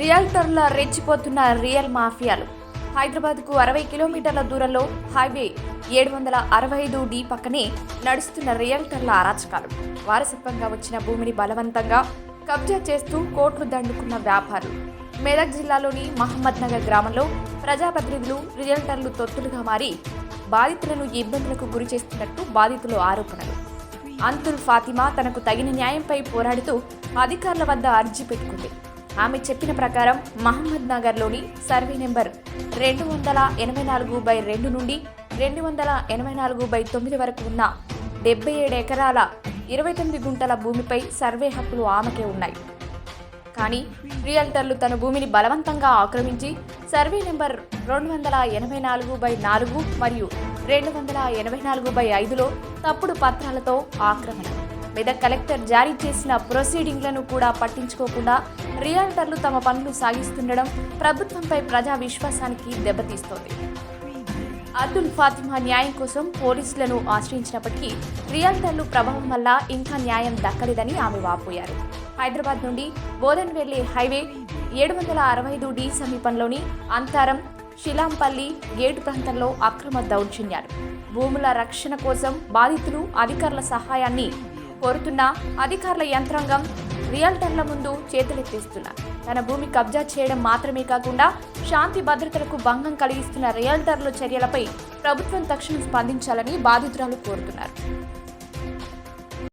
రియల్టర్ల రెచ్చిపోతున్న real మాఫియాలు. హైదరాబాద్కు అరవై కిలోమీటర్ల దూరంలో హైవే ఏడు వందల అరవై ఐదు డి పక్కనే నడుస్తున్న రియల్టర్ల అరాచకాలు. వారసత్వంగా వచ్చిన భూమిని బలవంతంగా కబ్జా చేస్తూ కోట్లు దండుకున్న వ్యాపారులు. మెదక్ జిల్లాలోని మహమ్మద్ నగర్ గ్రామంలో ప్రజాప్రతినిధులు రియల్టర్లు తొత్తులుగా మారి బాధితులను ఇబ్బందులకు గురి చేస్తున్నట్టు బాధితులు ఆరోపణలు. అంతుల్ ఫాతిమా తనకు తగిన న్యాయంపై పోరాడుతూ అధికారుల వద్ద అర్జీ పెట్టుకుంది. ఆమె చెప్పిన ప్రకారం మహమ్మద్ నగర్లోని సర్వే నెంబర్ రెండు వందల ఎనభై నాలుగు బై రెండు నుండి రెండు వందల ఎనభై నాలుగు బై తొమ్మిది వరకు ఉన్న డెబ్బై ఏడు ఎకరాల ఇరవై తొమ్మిది గుంటల భూమిపై సర్వే హక్కులు ఆమెకే ఉన్నాయి. కానీ రియల్టర్లు తన భూమిని బలవంతంగా ఆక్రమించి సర్వే నెంబర్ రెండు వందల ఎనభై నాలుగు బై నాలుగు మరియు రెండు వందల ఎనభై నాలుగు బై ఐదులో తప్పుడు పత్రాలతో ఆక్రమణ మెదక్ కలెక్టర్ జారీ చేసిన ప్రొసీడింగ్లను కూడా పట్టించుకోకుండా రియల్టర్లు తమ పనులు సాగిస్తుండడం ప్రభుత్వంపై ప్రజా విశ్వాసానికి దెబ్బతీస్తోంది. అబ్దుల్ ఫాతిమా న్యాయం కోసం పోలీసులను ఆశ్రయించినప్పటికీ రియల్టర్లు ప్రభావం వల్ల ఇంకా న్యాయం దక్కలేదని ఆమె వాపోయారు. హైదరాబాద్ నుండి బోధన్ వెళ్ళే హైవే ఏడు వందల అరవై ఐదు డి సమీపంలోని అంతారం షిలాంపల్లి గేటు ప్రాంతంలో అక్రమ దౌర్జన్యాలు. భూముల రక్షణ కోసం బాధితులు అధికారుల సహాయాన్ని కోరుతున్న అధికారుల యంత్రాంగం రియల్టర్ల ముందు చేతులెత్తేస్తున్నారు తన భూమి కబ్జా చేయడం మాత్రమే కాకుండా శాంతి భద్రతలకు భంగం కలిగిస్తున్న రియల్టర్ల చర్యలపై ప్రభుత్వం తక్షణం స్పందించాలని బాధితురాలు కోరుతున్నారు.